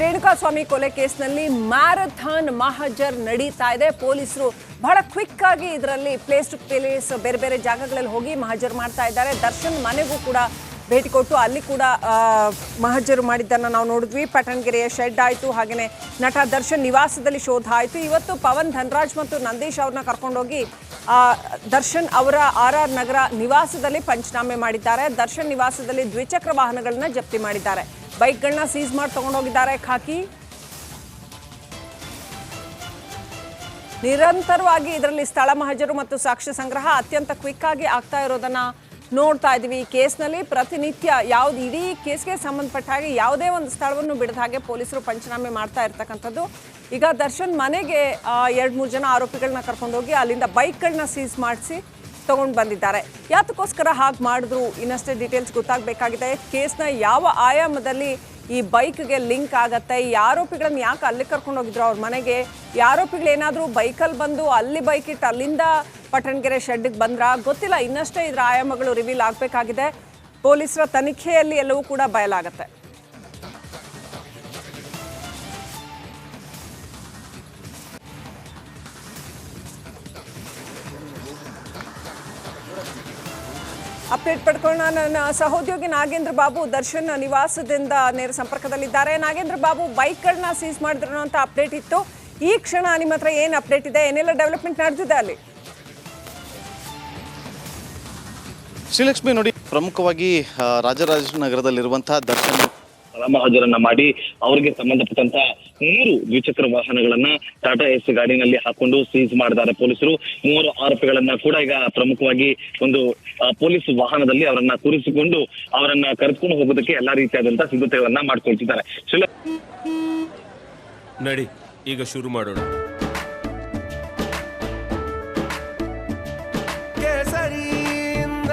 ರೇಣುಕಾಸ್ವಾಮಿ ಕೊಲೆ ಕೇಸ್ನಲ್ಲಿ ಮ್ಯಾರಥಾನ್ ಮಹಜರ್ ನಡೀತಾ ಇದೆ. ಪೊಲೀಸರು ಬಹಳ ಕ್ವಿಕ್ ಆಗಿ ಇದರಲ್ಲಿ ಪ್ಲೇಸ್ ಟು ಪ್ಲೇಸ್ ಬೇರೆ ಬೇರೆ ಜಾಗಗಳಲ್ಲಿ ಹೋಗಿ ಮಹಜರ್ ಮಾಡ್ತಾ ಇದ್ದಾರೆ. ದರ್ಶನ್ ಮನೆಗೂ ಕೂಡ ಭೇಟಿ ಕೊಟ್ಟು ಅಲ್ಲಿ ಕೂಡ ಮಹಜರು ಮಾಡಿದ್ದನ್ನು ನಾವು ನೋಡಿದ್ವಿ. ಪಟ್ಟಣಗೆರೆಯ ಶೆಡ್ ಆಯಿತು ಹಾಗೆಯೇ ನಟ ದರ್ಶನ್ ನಿವಾಸದಲ್ಲಿ ಶೋಧ ಆಯಿತು. ಇವತ್ತು ಪವನ್ ಧನ್ರಾಜ್ ಮತ್ತು ನಂದೀಶ್ ಅವ್ರನ್ನ ಕರ್ಕೊಂಡೋಗಿ ದರ್ಶನ್ ಅವರ ಆರ್ ಆರ್ ನಗರ ನಿವಾಸದಲ್ಲಿ ಪಂಚನಾಮೆ ಮಾಡಿದ್ದಾರೆ. ದರ್ಶನ್ ನಿವಾಸದಲ್ಲಿ ದ್ವಿಚಕ್ರ ವಾಹನಗಳನ್ನ ಜಪ್ತಿ ಮಾಡಿದ್ದಾರೆ. ಬೈಕ್ಗಳನ್ನ ಸೀಸ್ ಮಾಡಿ ತಗೊಂಡೋಗಿದ್ದಾರೆ ಖಾಕಿ. ನಿರಂತರವಾಗಿ ಇದರಲ್ಲಿ ಸ್ಥಳ ಮಹಜರು ಮತ್ತು ಸಾಕ್ಷ್ಯ ಸಂಗ್ರಹ ಅತ್ಯಂತ ಕ್ವಿಕ್ ಆಗಿ ಆಗ್ತಾ ಇರೋದನ್ನ ನೋಡ್ತಾ ಇದೀವಿ ಈ ಕೇಸ್ನಲ್ಲಿ ಪ್ರತಿನಿತ್ಯ ಯಾವ್ದು ಇಡೀ ಕೇಸ್ಗೆ ಸಂಬಂಧಪಟ್ಟ ಹಾಗೆ ಯಾವುದೇ ಒಂದು ಸ್ಥಳವನ್ನು ಬಿಡದ ಹಾಗೆ ಪೊಲೀಸರು ಪಂಚನಾಮೆ ಮಾಡ್ತಾ ಇರ್ತಕ್ಕಂಥದ್ದು. ಈಗ ದರ್ಶನ್ ಮನೆಗೆ ಎರಡು ಮೂರು ಜನ ಆರೋಪಿಗಳನ್ನ ಕರ್ಕೊಂಡೋಗಿ ಅಲ್ಲಿಂದ ಬೈಕ್ಗಳನ್ನ ಸೀಸ್ ಮಾಡಿಸಿ ತಗೊಂಡು ಬಂದಿದ್ದಾರೆ. ಯಾತಕ್ಕೋಸ್ಕರ ಹಾಗೆ ಮಾಡಿದ್ರು? ಇನ್ನಷ್ಟೇ ಡೀಟೇಲ್ಸ್ ಗೊತ್ತಾಗಬೇಕಾಗಿದೆ. ಕೇಸ್ನ ಯಾವ ಆಯಾಮದಲ್ಲಿ ಈ ಬೈಕ್ಗೆ ಲಿಂಕ್ ಆಗತ್ತೆ? ಈ ಆರೋಪಿಗಳನ್ನ ಯಾಕೆ ಅಲ್ಲಿ ಕರ್ಕೊಂಡು ಹೋಗಿದ್ರು ಅವ್ರ ಮನೆಗೆ? ಈ ಆರೋಪಿಗಳು ಏನಾದರೂ ಬೈಕಲ್ಲಿ ಬಂದು ಅಲ್ಲಿ ಬೈಕ್ ಇಟ್ಟು ಅಲ್ಲಿಂದ ಪಟ್ಟಣಗೆರೆ ಶೆಡ್ಗೆ ಬಂದ್ರ? ಗೊತ್ತಿಲ್ಲ, ಇನ್ನಷ್ಟೇ ಇದರ ಆಯಾಮಗಳು ರಿವೀಲ್ ಆಗಬೇಕಾಗಿದೆ. ಪೊಲೀಸರ ತನಿಖೆಯಲ್ಲಿ ಎಲ್ಲವೂ ಕೂಡ ಬಯಲಾಗತ್ತೆ. ಅಪ್ಡೇಟ್ ಪಡ್ಕೊಳ್ಳೋಣ. ನನ್ನ ಸಹೋದ್ಯೋಗಿ ನಾಗೇಂದ್ರ ಬಾಬು ದರ್ಶನ್ ನಿವಾಸದಿಂದ ನೇರ ಸಂಪರ್ಕದಲ್ಲಿದ್ದಾರೆ. ನಾಗೇಂದ್ರ ಬಾಬು ಬೈಕ್ಗಳನ್ನ ಸೀಸ್ ಮಾಡಿದ್ರು ಅಂತ ಅಪ್ಡೇಟ್ ಇತ್ತು. ಈ ಕ್ಷಣ ನಿಮ್ಮ ಹತ್ರ ಏನು ಅಪ್ಡೇಟ್ ಇದೆ? ಏನೆಲ್ಲ ಡೆವಲಪ್ಮೆಂಟ್ ನಡೆದಿದೆ ಅಲ್ಲಿ? ಶ್ರೀಲಕ್ಷ್ಮಿ ನೋಡಿ, ಪ್ರಮುಖವಾಗಿ ರಾಜರಾಜನಗರದಲ್ಲಿರುವಂತಹ ದರ್ಶನ್ ಮಹಾಜರನ್ನ ಮಾಡಿ ಅವರಿಗೆ ಸಂಬಂಧಪಟ್ಟಂತ ಮೂರು ದ್ವಿಚಕ್ರ ವಾಹನಗಳನ್ನ ಟಾಟಾ ಎಸ್ ಗಾಡಿನಲ್ಲಿ ಹಾಕೊಂಡು ಸೀಸ್ ಮಾಡಿದ್ದಾರೆ ಪೊಲೀಸರು. ಮೂವರು ಆರೋಪಿಗಳನ್ನ ಕೂಡ ಈಗ ಪ್ರಮುಖವಾಗಿ ಒಂದು ಪೊಲೀಸ್ ವಾಹನದಲ್ಲಿ ಅವರನ್ನ ಕೂರಿಸಿಕೊಂಡು ಅವರನ್ನ ಕರೆದುಕೊಂಡು ಹೋಗೋದಕ್ಕೆ ಎಲ್ಲಾ ರೀತಿಯಾದಂತಹ ಸಿದ್ಧತೆಗಳನ್ನ ಮಾಡ್ಕೊಳ್ತಿದ್ದಾರೆ. ನಡಿ ಈಗ ಶುರು ಮಾಡೋಣ. ಕೇಸರಿಯಿಂದ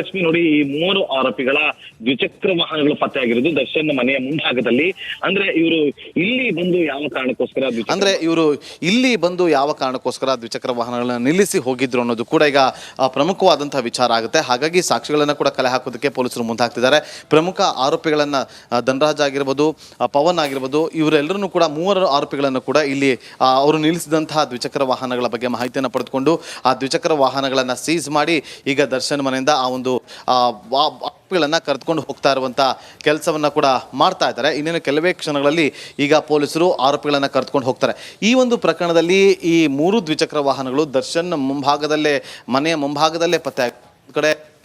ಲಕ್ಷ್ಮಿ ನೋಡಿ ಈ ಮೂವರು ಆರೋಪಿಗಳ ದ್ವಿಚಕ್ರ ವಾಹನಗಳು ಪತ್ತೆಯಾಗಿರೋದು ದರ್ಶನ್ ಮನೆಯ ಮುಂಭಾಗದಲ್ಲಿ. ಅಂದ್ರೆ ಇವರು ಇಲ್ಲಿ ಬಂದು ಯಾವ ಕಾರಣಕ್ಕೋಸ್ಕರ ಅಂದ್ರೆ ಇವರು ಇಲ್ಲಿ ಬಂದು ಯಾವ ಕಾರಣಕ್ಕೋಸ್ಕರ ದ್ವಿಚಕ್ರ ವಾಹನಗಳನ್ನ ನಿಲ್ಲಿಸಿ ಹೋಗಿದ್ರು ಅನ್ನೋದು ಕೂಡ ಈಗ ಪ್ರಮುಖವಾದಂತಹ ವಿಚಾರ ಆಗುತ್ತೆ. ಹಾಗಾಗಿ ಸಾಕ್ಷಿಗಳನ್ನ ಕೂಡ ಕಲೆ ಹಾಕೋದಕ್ಕೆ ಪೊಲೀಸರು ಮುಂದಾಗ್ತಿದ್ದಾರೆ. ಪ್ರಮುಖ ಆರೋಪಿಗಳನ್ನ ಧನರಾಜ್ ಆಗಿರ್ಬೋದು ಪವನ್ ಆಗಿರ್ಬೋದು ಇವರೆಲ್ಲರೂ ಕೂಡ ಮೂವರು ಆರೋಪಿಗಳನ್ನು ಕೂಡ ಇಲ್ಲಿ ಅವರು ನಿಲ್ಲಿಸಿದಂತಹ ದ್ವಿಚಕ್ರ ವಾಹನಗಳ ಬಗ್ಗೆ ಮಾಹಿತಿಯನ್ನು ಪಡೆದುಕೊಂಡು ಆ ದ್ವಿಚಕ್ರ ವಾಹನಗಳನ್ನು ಸೀಸ್ ಮಾಡಿ ಈಗ ದರ್ಶನ್ ಮನೆಯಿಂದ ಆ ಒಂದು ಆ, ವಾ- ಆರೋಪಿಗಳನ್ನ ಕರೆದುಕೊಂಡು ಹೋಗ್ತಾ ಇರುವಂಥ ಕೆಲಸವನ್ನು ಕೂಡ ಮಾಡ್ತಾ ಇದ್ದಾರೆ. ಇನ್ನೇನು ಕೆಲವೇ ಕ್ಷಣಗಳಲ್ಲಿ ಈಗ ಪೊಲೀಸರು ಆರೋಪಿಗಳನ್ನು ಕರೆದುಕೊಂಡು ಹೋಗ್ತಾರೆ. ಈ ಒಂದು ಪ್ರಕರಣದಲ್ಲಿ ಈ ಮೂರು ದ್ವಿಚಕ್ರ ವಾಹನಗಳು ದರ್ಶನ್ ಮುಂಭಾಗದಲ್ಲೇ ಮನೆಯ ಮುಂಭಾಗದಲ್ಲೇ ಪತ್ತೆ ಕಡೆ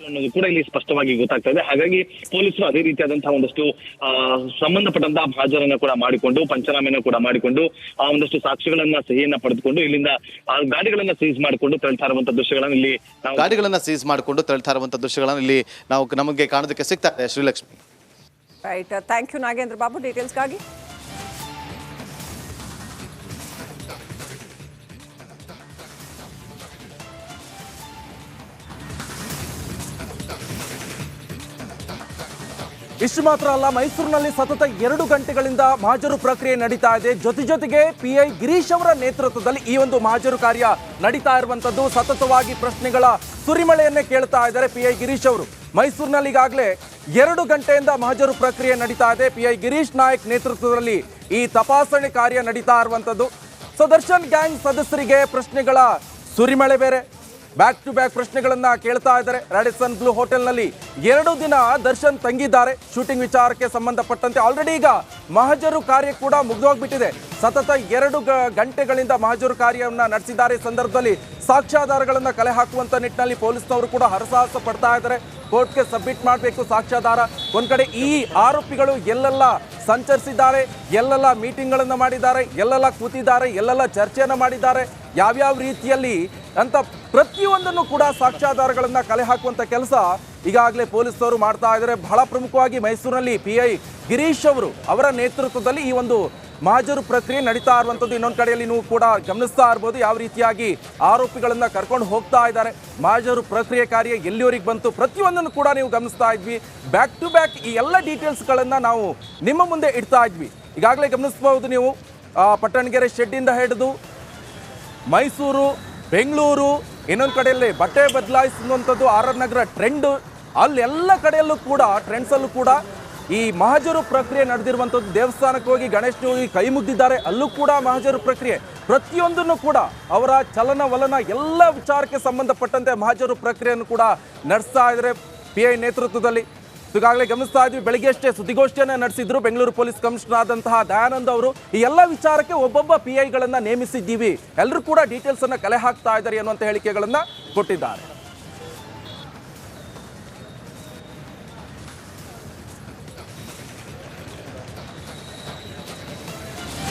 ಅನ್ನೋದು ಕೂಡ ಇಲ್ಲಿ ಸ್ಪಷ್ಟವಾಗಿ ಗೊತ್ತಾಗ್ತಾ ಇದೆ ಹಾಗಾಗಿ ಪೊಲೀಸರು ಅದೇ ರೀತಿಯಾದಂತಹ ಒಂದಷ್ಟು ಆ, ಸಂಬಂಧಪಟ್ಟಂತಹ ಹಾಜರನ್ನ ಕೂಡ ಮಾಡಿಕೊಂಡು ಪಂಚನಾಮೆಯನ್ನು ಕೂಡ ಮಾಡಿಕೊಂಡು ಆ ಒಂದಷ್ಟು ಸಾಕ್ಷಿಗಳನ್ನ ಸಹಿಯನ್ನ ಪಡೆದುಕೊಂಡು ಇಲ್ಲಿಂದ ಆ ಗಾಡಿಗಳನ್ನ ಸೀಸ್ ಮಾಡಿಕೊಂಡು ತೆರಳ್ತಾ ಇರುವಂತಹ ದೃಶ್ಯಗಳನ್ನ ಇಲ್ಲಿ ನಾವು ಗಾಡಿಗಳನ್ನ ಸೀಸ್ ಮಾಡಿಕೊಂಡು ತೆರಳ್ತಾ ಇರುವಂತಹ ದೃಶ್ಯಗಳನ್ನು ಇಲ್ಲಿ ನಾವು ನಮಗೆ ಕಾಣೋದಕ್ಕೆ ಸಿಗ್ತಾ ಇದೆ. Srilakshmi. Right thank you Nagendra Babu. ಡೀಟೇಲ್ಸ್ಗಾಗಿ ಇಷ್ಟು ಮಾತ್ರ ಅಲ್ಲ, ಮೈಸೂರಿನಲ್ಲಿ ಸತತ ಎರಡು ಗಂಟೆಗಳಿಂದ ಮಹಾಜರು ಪ್ರಕ್ರಿಯೆ ನಡೀತಾ ಇದೆ. ಜೊತೆ ಜೊತೆಗೆ ಪಿ ಐ ಗಿರೀಶ್ ಅವರ ನೇತೃತ್ವದಲ್ಲಿ ಈ ಒಂದು ಮಾಜರು ಕಾರ್ಯ ನಡೀತಾ ಇರುವಂತದ್ದು. ಸತತವಾಗಿ ಪ್ರಶ್ನೆಗಳ ಸುರಿಮಳೆಯನ್ನೇ ಕೇಳ್ತಾ ಇದ್ದಾರೆ ಪಿ ಐ ಗಿರೀಶ್ ಅವರು. ಮೈಸೂರಿನಲ್ಲಿ ಈಗಾಗಲೇ ಎರಡು ಗಂಟೆಯಿಂದ ಮಹಜರು ಪ್ರಕ್ರಿಯೆ ನಡೀತಾ ಇದೆ. ಪಿ ಐ ಗಿರೀಶ್ ನಾಯಕ್ ನೇತೃತ್ವದಲ್ಲಿ ಈ ತಪಾಸಣೆ ಕಾರ್ಯ ನಡೀತಾ ಇರುವಂತದ್ದು. ಸದರ್ಶನ್ ದರ್ಶನ್ ಗ್ಯಾಂಗ್ ಸದಸ್ಯರಿಗೆ ಪ್ರಶ್ನೆಗಳ ಸುರಿಮಳೆ ಬೇರೆ. ಬ್ಯಾಕ್ ಟು ಬ್ಯಾಕ್ ಪ್ರಶ್ನೆಗಳನ್ನ ಕೇಳ್ತಾ ಇದ್ದಾರೆ. ರಾಡಿಸನ್ ಬ್ಲೂ ಹೋಟೆಲ್ನಲ್ಲಿ ಎರಡು ದಿನ ದರ್ಶನ್ ತಂಗಿದ್ದಾರೆ. ಶೂಟಿಂಗ್ ವಿಚಾರಕ್ಕೆ ಸಂಬಂಧಪಟ್ಟಂತೆ ಆಲ್ರೆಡಿ ಈಗ ಮಹಜರು ಕಾರ್ಯ ಕೂಡ ಮುಗಿದೋಗ್ಬಿಟ್ಟಿದೆ. ಸತತ ಎರಡು ಗಂಟೆಗಳಿಂದ ಮಹಜೂರು ಕಾರ್ಯವನ್ನು ನಡೆಸಿದ್ದಾರೆ. ಸಂದರ್ಭದಲ್ಲಿ ಸಾಕ್ಷ್ಯಾಧಾರಗಳನ್ನು ಕಲೆ ಹಾಕುವಂಥ ನಿಟ್ಟಿನಲ್ಲಿ ಪೊಲೀಸ್ನವರು ಕೂಡ ಹರಸಾಹಸ ಪಡ್ತಾ ಇದ್ದಾರೆ. ಕೋರ್ಟ್ಗೆ ಸಬ್ಮಿಟ್ ಮಾಡಬೇಕು ಸಾಕ್ಷ್ಯಾಧಾರ. ಒಂದು ಕಡೆ ಈ ಆರೋಪಿಗಳು ಎಲ್ಲೆಲ್ಲ ಸಂಚರಿಸಿದ್ದಾರೆ, ಎಲ್ಲೆಲ್ಲ ಮೀಟಿಂಗ್ಗಳನ್ನು ಮಾಡಿದ್ದಾರೆ, ಎಲ್ಲೆಲ್ಲ ಕೂತಿದ್ದಾರೆ, ಎಲ್ಲೆಲ್ಲ ಚರ್ಚೆಯನ್ನು ಮಾಡಿದ್ದಾರೆ. ಯಾವ್ಯಾವ ರೀತಿಯಲ್ಲಿ ಅಂತ ಪ್ರತಿಯೊಂದನ್ನು ಕೂಡ ಸಾಕ್ಷ್ಯಾಧಾರಗಳನ್ನು ಕಲೆ ಹಾಕುವಂಥ ಕೆಲಸ ಈಗಾಗಲೇ ಪೊಲೀಸರು ಮಾಡ್ತಾ ಇದ್ದಾರೆ. ಬಹಳ ಪ್ರಮುಖವಾಗಿ ಮೈಸೂರಿನಲ್ಲಿ ಪಿ ಐ ಗಿರೀಶ್ ಅವರು ಅವರ ನೇತೃತ್ವದಲ್ಲಿ ಈ ಒಂದು ಮಹಾಜರು ಪ್ರಕ್ರಿಯೆ ನಡೀತಾ ಇರುವಂಥದ್ದು. ಇನ್ನೊಂದು ಕಡೆಯಲ್ಲಿ ನೀವು ಕೂಡ ಗಮನಿಸ್ತಾ ಇರ್ಬೋದು ಯಾವ ರೀತಿಯಾಗಿ ಆರೋಪಿಗಳನ್ನು ಕರ್ಕೊಂಡು ಹೋಗ್ತಾ ಇದ್ದಾರೆ. ಮಹಾಜರು ಪ್ರಕ್ರಿಯೆ ಕಾರ್ಯ ಎಲ್ಲಿವರೆಗೆ ಬಂತು? ಪ್ರತಿಯೊಂದನ್ನು ಕೂಡ ನೀವು ಗಮನಿಸ್ತಾ ಇದ್ವಿ. ಬ್ಯಾಕ್ ಟು ಬ್ಯಾಕ್ ಈ ಎಲ್ಲ ಡೀಟೇಲ್ಸ್ಗಳನ್ನು ನಾವು ನಿಮ್ಮ ಮುಂದೆ ಇಡ್ತಾ ಇದ್ವಿ. ಈಗಾಗಲೇ ಗಮನಿಸ್ಬೋದು ನೀವು ಪಟ್ಟಣಗೆರೆ ಶೆಡ್ಡಿಂದ ಹಿಡಿದು ಮೈಸೂರು, ಬೆಂಗಳೂರು ಇನ್ನೊಂದು ಕಡೆಯಲ್ಲಿ ಬಟ್ಟೆ ಬದಲಾಯಿಸುವಂಥದ್ದು ಆರ್ ಆರ್ ನಗರ ಟ್ರೆಂಡ್ ಅಲ್ಲೆಲ್ಲ ಕಡೆಯಲ್ಲೂ ಕೂಡ ಟ್ರೆಂಡ್ಸಲ್ಲೂ ಕೂಡ ಈ ಮಹಜರು ಪ್ರಕ್ರಿಯೆ ನಡೆದಿರುವಂಥದ್ದು ದೇವಸ್ಥಾನಕ್ಕೆ ಹೋಗಿ ಗಣೇಶನಿಗೆ ಹೋಗಿ ಕೈ ಮುಗ್ದಿದ್ದಾರೆ. ಅಲ್ಲೂ ಕೂಡ ಮಹಜರು ಪ್ರಕ್ರಿಯೆ. ಪ್ರತಿಯೊಂದನ್ನು ಕೂಡ ಅವರ ಚಲನವಲನ, ಎಲ್ಲ ವಿಚಾರಕ್ಕೆ ಸಂಬಂಧಪಟ್ಟಂತೆ ಮಹಜರು ಪ್ರಕ್ರಿಯೆಯನ್ನು ಕೂಡ ನಡೆಸ್ತಾ ಇದ್ದಾರೆ. ಪಿ ನೇತೃತ್ವದಲ್ಲಿ ಈಗಾಗಲೇ ಗಮನಿಸ್ತಾ ಇದ್ವಿ, ಬೆಳಿಗ್ಗೆ ಅಷ್ಟೇ ಸುದ್ದಿಗೋಷ್ಠಿಯನ್ನು ನಡೆಸಿದ್ರು ಬೆಂಗಳೂರು ಪೊಲೀಸ್ ಕಮಿಷನರ್ ಆದಂತಹ ದಯಾನಂದ್ ಅವರು. ಈ ಎಲ್ಲ ವಿಚಾರಕ್ಕೆ ಒಬ್ಬೊಬ್ಬ ಪಿ ಐಗಳನ್ನ ನೇಮಿಸಿದ್ದೀವಿ. ಎಲ್ಲರೂ ಕೂಡ ಡೀಟೇಲ್ಸ್ ಅನ್ನ ಕಲೆ ಹಾಕ್ತಾ ಇದ್ದಾರೆ ಅನ್ನುವಂತ ಹೇಳಿಕೆಗಳನ್ನ ಕೊಟ್ಟಿದ್ದಾರೆ.